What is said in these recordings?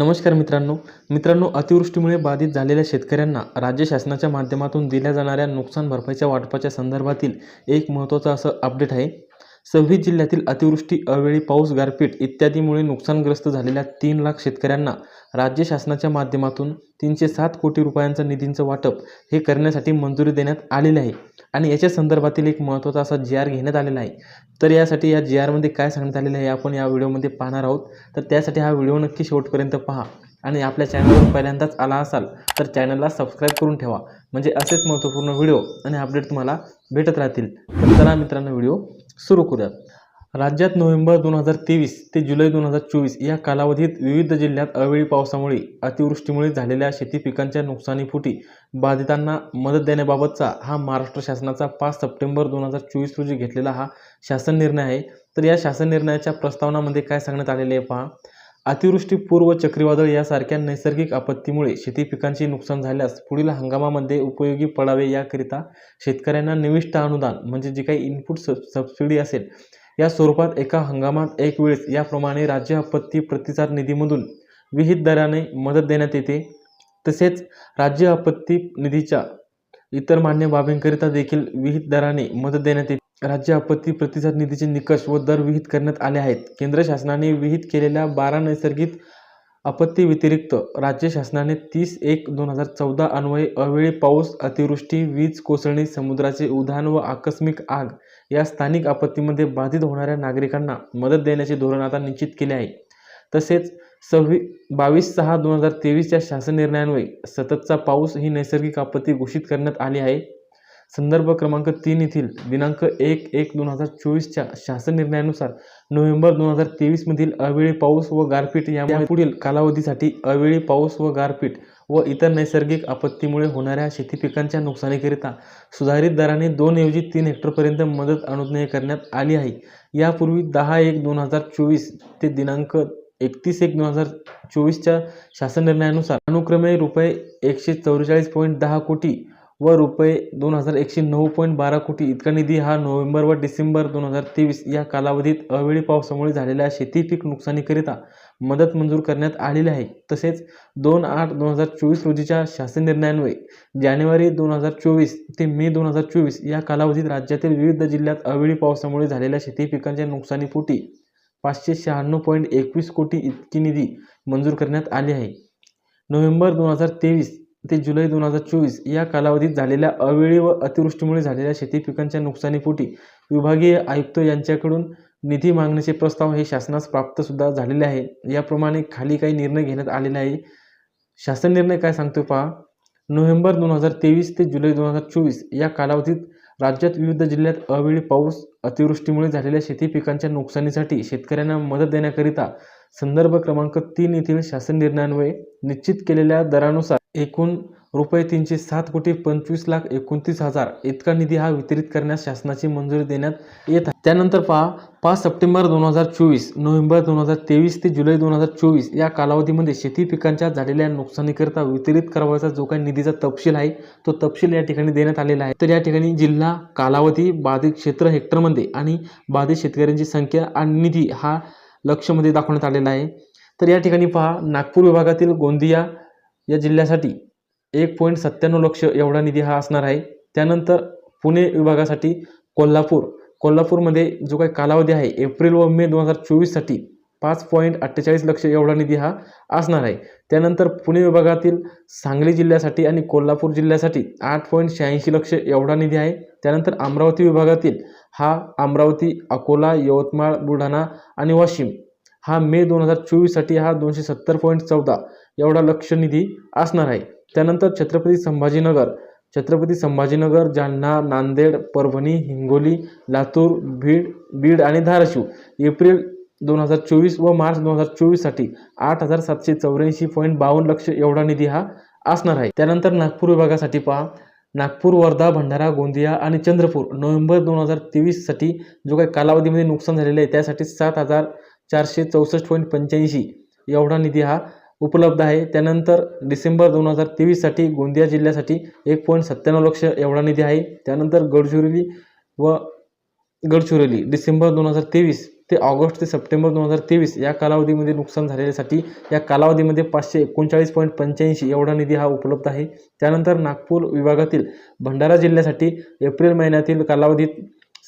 नमस्कार मित्रांनो. मित्रांनो अतिवृष्टीमुळे बाधित झालेल्या शेतकऱ्यांना राज्य शासनाच्या माध्यमातून दिल्या जाणाऱ्या नुकसान भरपाईच्या वाटपाच्या संदर्भातील एक महत्त्वाचं असं अपडेट आहे. सव्वीस जिल्ह्यातील अतिवृष्टी अवेळी पाऊस गारपीट इत्यादीमुळे नुकसानग्रस्त झालेल्या तीन लाख शेतकऱ्यांना राज्य शासनाच्या माध्यमातून तीनशे सात कोटी रुपयांचं निधींचं वाटप हे करण्यासाठी मंजुरी देण्यात आलेली आहे. आणि याच्या संदर्भातील एक महत्त्वाचा असा जी आर घेण्यात आलेला आहे. तर यासाठी या जी आरमध्ये काय सांगण्यात आलेलं आहे आपण या व्हिडिओमध्ये पाहणार आहोत. तर त्यासाठी हा व्हिडिओ नक्की शेवटपर्यंत पहा. आणि आपल्या चॅनलवर पहिल्यांदाच आला असाल तर चॅनलला सबस्क्राईब करून ठेवा. म्हणजे असेच महत्त्वपूर्ण व्हिडिओ आणि अपडेट तुम्हाला भेटत राहतील. तर चला मित्रांनो व्हिडिओ सुरू करूयात. राज्यात नोव्हेंबर दोन हजार तेवीस ते जुलै दोन हजार चोवीस या कालावधीत विविध जिल्ह्यात अवेळी पावसामुळे अतिवृष्टीमुळे झालेल्या शेती पिकांच्या नुकसानीपोटी बाधितांना मदत देण्याबाबतचा हा महाराष्ट्र शासनाचा पाच सप्टेंबर दोन हजार चोवीस रोजी घेतलेला हा शासन निर्णय आहे. तर या शासन निर्णयाच्या प्रस्तावनामध्ये काय सांगण्यात आलेले आहे पहा. अतिवृष्टी पूर्व चक्रीवादळ यासारख्या नैसर्गिक आपत्तीमुळे शेती पिकांचे नुकसान झाल्यास पुढील हंगामामध्ये उपयोगी पडावे याकरिता शेतकऱ्यांना निविष्ट अनुदान म्हणजे जी काही इनपुट सब सबसिडी असेल या स्वरूपात एका हंगामात एक वेळेस याप्रमाणे राज्य आपत्ती प्रतिसाद निधीमधून विहित दराने मदत देण्यात येते. तसेच राज्य आपत्ती निधीच्या इतर मान्य बाबींकरिता देखील विहित दराने मदत देण्यात येते. राज्य आपत्ती प्रतिसाद निधीचे निकष व दर विहित करण्यात आले आहेत. केंद्र शासनाने विहित केलेल्या बारा नैसर्गिक आपत्ती व्यतिरिक्त राज्य शासनाने तीस एक दोन हजार चौदा अन्वये अवेळी पाऊस अतिवृष्टी वीज कोसळणी समुद्राचे उधाण व आकस्मिक आग या स्थानिक आपत्तीमध्ये बाधित होणाऱ्या नागरिकांना मदत देण्याचे धोरण आता निश्चित केले आहे. तसेच सव्वी बावीस सहा दोन हजार तेवीसच्या शासन निर्णयान्वये सततचा पाऊस ही नैसर्गिक आपत्ती घोषित करण्यात आली आहे. संदर्भ क्रमांक तीन येथील दिनांक एक एक दोन हजार चोवीसच्या शासन निर्णयानुसार नोव्हेंबर दोन हजार तेवीसमधील अवेळी पाऊस व गारपीट यामुळे पुढील कालावधीसाठी अवेळी पाऊस व गारपीट व इतर नैसर्गिक आपत्तीमुळे होणाऱ्या शेती पिकांच्या नुकसानीकरिता सुधारित दराने दोन ऐवजी तीन हेक्टरपर्यंत मदत अनुज्ञेय करण्यात आली आहे. यापूर्वी दहा एक दोन हजार चोवीस ते दिनांक एकतीस एक दोन हजार चोवीसच्या शासन निर्णयानुसार अनुक्रमे रुपये एकशे चौवेचाळीस पॉईंट दहा कोटी व रुपये दोन हजार एकशे नऊ पॉईंट बारा कोटी इतका निधी हा नोव्हेंबर व डिसेंबर दोन हजार तेवीस या कालावधीत अवेळी पावसामुळे झालेल्या शेती पीक नुकसानीकरिता मदत मंजूर करण्यात आलेली आहे. तसेच दोन आठ दोन हजार चोवीस रोजीच्या शासन निर्णयान्वये जानेवारी दोन हजार चोवीस ते मे दोन हजार चोवीस या कालावधीत राज्यातील विविध जिल्ह्यात अवेळी पावसामुळे झालेल्या शेती पिकांच्या नुकसानीपोटी पाचशे शहाण्णव पॉईंट एकवीस कोटी इतकी निधी मंजूर करण्यात आली आहे. नोव्हेंबर दोन हजार तेवीस ते जुलै दोन हजार चोवीस या कालावधीत झालेल्या अवेळी व अतिवृष्टीमुळे झालेल्या शेती पिकांच्या नुकसानीपोटी विभागीय आयुक्त यांच्याकडून निधी मागण्याचे प्रस्ताव हे शासनास प्राप्तसुद्धा झालेले आहे. याप्रमाणे खाली काही निर्णय घेण्यात आलेले आहे. शासन निर्णय काय सांगतो पहा. नोव्हेंबर दोन हजार तेवीस ते जुलै दोन हजार चोवीस या कालावधीत राज्यात विविध जिल्ह्यात अवेळी पाऊस अतिवृष्टीमुळे झालेल्या शेती पिकांच्या नुकसानीसाठी शेतकऱ्यांना मदत देण्याकरिता संदर्भ क्रमांक तीन येथील शासन निर्णयान्वये निश्चित केलेल्या दरानुसार एकूण रुपये तीनशे सात कोटी पंचवीस लाख एकोणतीस हजार इतका निधी हा वितरित करण्यास शासनाची मंजुरी देण्यात येत आहे. त्यानंतर पहा पाच सप्टेंबर दोन हजार चोवीस नोव्हेंबर दोन हजार तेवीस ते जुलै दोन हजार चोवीस या कालावधीमध्ये शेती पिकांच्या झालेल्या नुकसानीकरिता वितरित करावयाचा जो काही निधीचा तपशील आहे तो तपशील या ठिकाणी देण्यात आलेला आहे. तर या ठिकाणी जिल्हा कालावधी बाधित क्षेत्र हेक्टरमध्ये आणि बाधित शेतकऱ्यांची संख्या आणि निधी हा लक्षमध्ये दाखवण्यात आलेला आहे. तर या ठिकाणी पहा नागपूर विभागातील गोंदिया या जिल्ह्यासाठी एक पॉईंट सत्त्याण्णव लक्ष एवढा निधी हा असणार आहे. त्यानंतर पुणे विभागासाठी कोल्हापूर. कोल्हापूरमध्ये जो काही कालावधी आहे एप्रिल व मे दोन हजार चोवीससाठी पाच पॉईंट अठ्ठेचाळीस लक्ष एवढा निधी हा असणार आहे. त्यानंतर पुणे विभागातील सांगली जिल्ह्यासाठी आणि कोल्हापूर जिल्ह्यासाठी आठ पॉईंट शहाऐंशी लक्ष एवढा निधी आहे. त्यानंतर अमरावती विभागातील हा अमरावती अकोला यवतमाळ बुलढाणा आणि वाशिम हा मे दोन हजार चोवीससाठी हा दोनशे सत्तर पॉईंट चौदा एवढा लक्ष निधी असणार आहे. त्यानंतर छत्रपती संभाजीनगर. छत्रपती संभाजीनगर जालना नांदेड परभणी हिंगोली लातूर बीड बीड आणि धाराशिव. एप्रिल दोन हजार चोवीस व मार्च दोन हजार चोवीससाठी आठ हजार सातशे चौऱ्याऐंशी पॉईंट बावन्न लक्ष एवढा निधी हा असणार आहे. त्यानंतर नागपूर विभागासाठी पहा. नागपूर वर्धा भंडारा गोंदिया आणि चंद्रपूर नोव्हेंबर दोन हजार तेवीससाठी जो काही कालावधीमध्ये नुकसान झालेलं आहे त्यासाठी सात हजार चारशे चौसष्ट पॉईंट पंच्याऐंशी एवढा निधी हा उपलब्ध आहे. त्यानंतर डिसेंबर दोन हजार तेवीससाठी गोंदिया जिल्ह्यासाठी एक पॉईंट सत्त्याण्णव लक्ष एवढा निधी आहे. त्यानंतर गडचिरोली व गडचिरोली डिसेंबर दोन हजार तेवीस ते ऑगस्ट ते सप्टेंबर दोन हजार तेवीस या कालावधीमध्ये नुकसान झालेल्यासाठी या कालावधीमध्ये पाचशे एकोणचाळीस पॉईंट पंच्याऐंशी एवढा निधी हा उपलब्ध आहे. त्यानंतर नागपूर विभागातील भंडारा जिल्ह्यासाठी एप्रिल महिन्यातील कालावधीत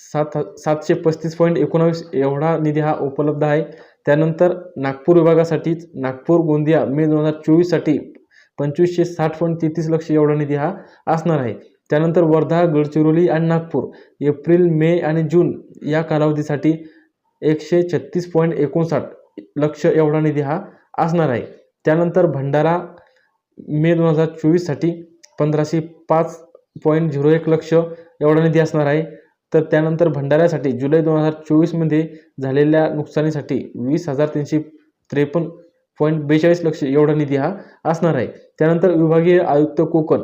सात सातशे पस्तीस पॉईंट एकोणावीस एवढा निधी हा उपलब्ध आहे. त्यानंतर नागपूर विभागासाठीच नागपूर गोंदिया मे दोन हजार चोवीससाठी पंचवीसशे साठ पॉईंट तेहतीस लक्ष एवढा निधी हा असणार आहे. त्यानंतर वर्धा गडचिरोली आणि नागपूर एप्रिल मे आणि जून या कालावधीसाठी एकशे छत्तीस पॉईंट एकोणसाठ लक्ष एवढा निधी हा असणार आहे. त्यानंतर भंडारा मे दोन हजार चोवीससाठी पंधराशे पाच पॉईंट झिरो एक लक्ष एवढा निधी असणार आहे. तर त्यानंतर भंडाऱ्यासाठी जुलै दोन हजार चोवीसमध्ये झालेल्या नुकसानीसाठी वीस हजार तीनशे त्रेपन्न पॉईंट बेचाळीस लक्ष एवढा निधी हा असणार आहे. त्यानंतर विभागीय आयुक्त कोकण.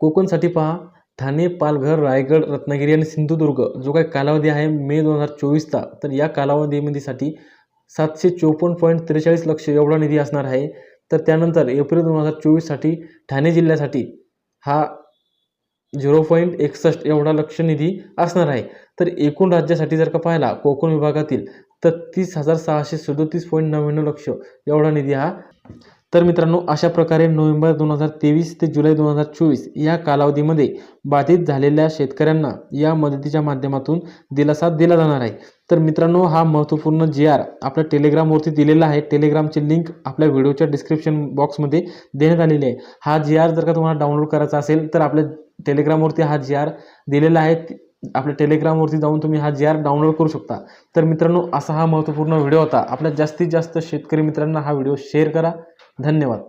कोकणसाठी पहा ठाणे पालघर रायगड रत्नागिरी आणि सिंधुदुर्ग जो काही कालावधी आहे मे दोन हजार चोवीसचा तर या कालावधीमध्येसाठी सातशे चोपन्न पॉईंट त्रेचाळीस लक्ष एवढा निधी असणार आहे. तर त्यानंतर एप्रिल दोन हजार चोवीससाठी ठाणे जिल्ह्यासाठी हा झिरो पॉईंट एकसष्ट एवढा लक्ष निधी असणार आहे. तर एकूण राज्यासाठी जर का पाहिला कोकण विभागातील तर तीस हजार सहाशे सदोतीस पॉईंट नव्याण्णव लक्ष एवढा निधी हा. तर मित्रांनो अशा प्रकारे नोव्हेंबर दोन हजार तेवीस ते जुलै दोन हजार चोवीस या कालावधीमध्ये बाधित झालेल्या शेतकऱ्यांना या मदतीच्या माध्यमातून दिलासा दिला जाणार आहे. तर मित्रांनो हा महत्त्वपूर्ण जी आर आपल्या टेलिग्रामवरती दिलेला आहे. टेलिग्रामची लिंक आपल्या व्हिडिओच्या डिस्क्रिप्शन बॉक्समध्ये देण्यात आलेली आहे. हा जी आर जर का तुम्हाला डाउनलोड करायचा असेल तर आपल्या टेलिग्रामवरती हा जी आर दिलेला आहे. आपल्या टेलिग्रामवरती जाऊन तुम्ही हा जी आर डाउनलोड करू शकता. तर मित्रांनो असा हा महत्त्वपूर्ण व्हिडिओ होता. आपल्या जास्तीत जास्त शेतकरी मित्रांना हा व्हिडिओ शेअर करा. धन्यवाद.